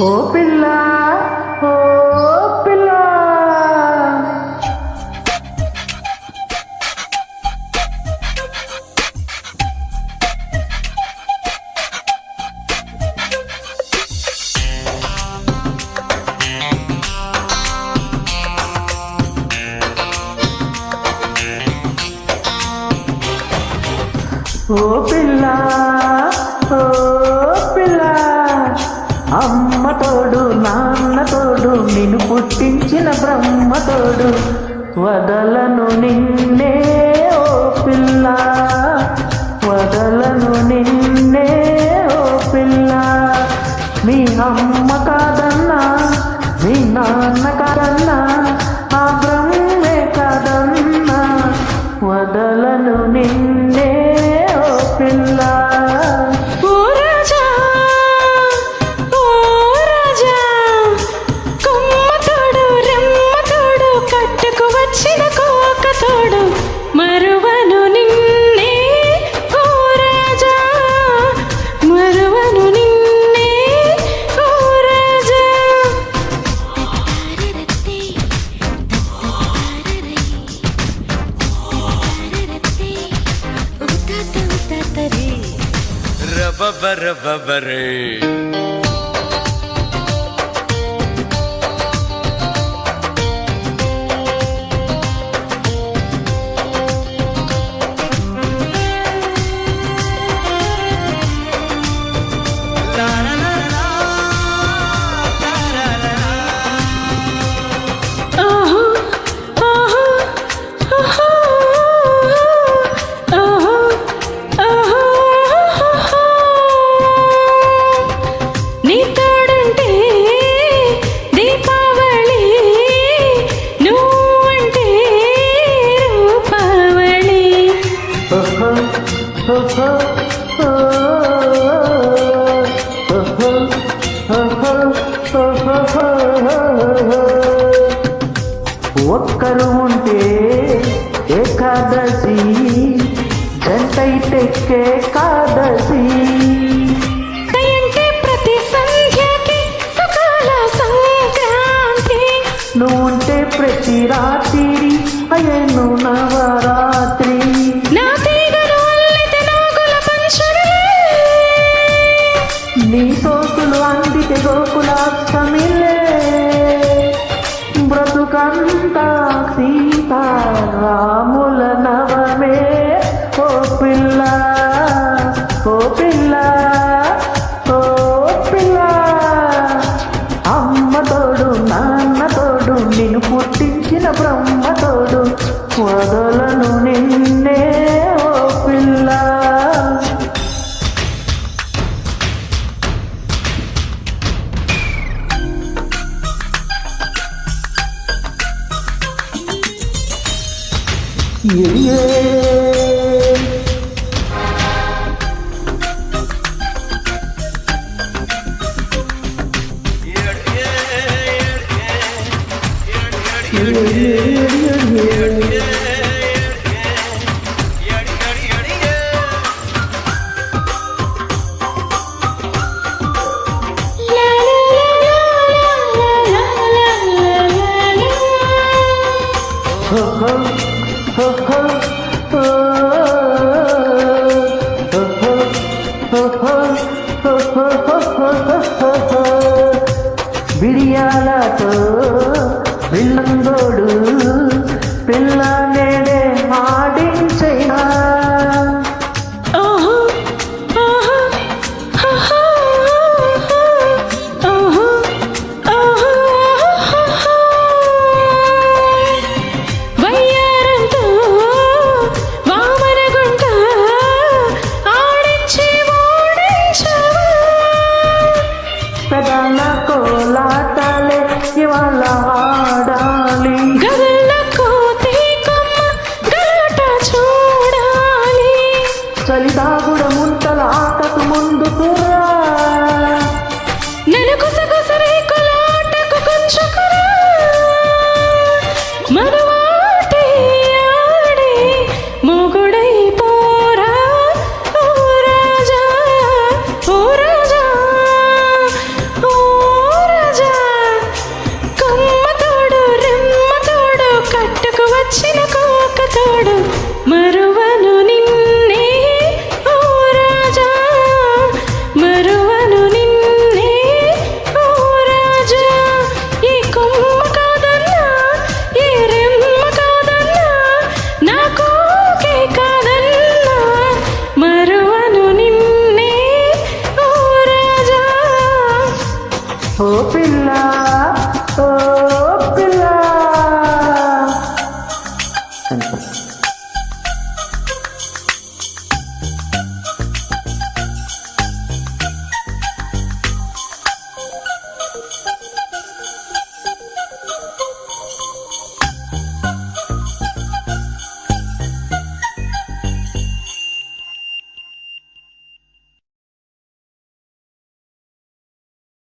ఓ పిల్ల ఓ పిల్ల. ఓ పిల్ల ఓ అమ్మ తోడు నాన్న తోడు నిన్ను పుట్టించిన బ్రహ్మ తోడు వదలను నిన్నే ఓ పిల్ల. వదలను నిన్నే ఓ పిల్ల. మీ అమ్మ కాదన్నా మీ నాన్న வவர வவரே ఒక్కరు ఉంటే ఏకాదశి జంటైటెక్కే కాదశి బ్రతుకంతా సీతా రాముల నవమే. எளியே Yeah, yeah, yeah, yeah. కోలాటలే ఇవాళ ఆడా. వచ్చిన కోక తోడు మరువను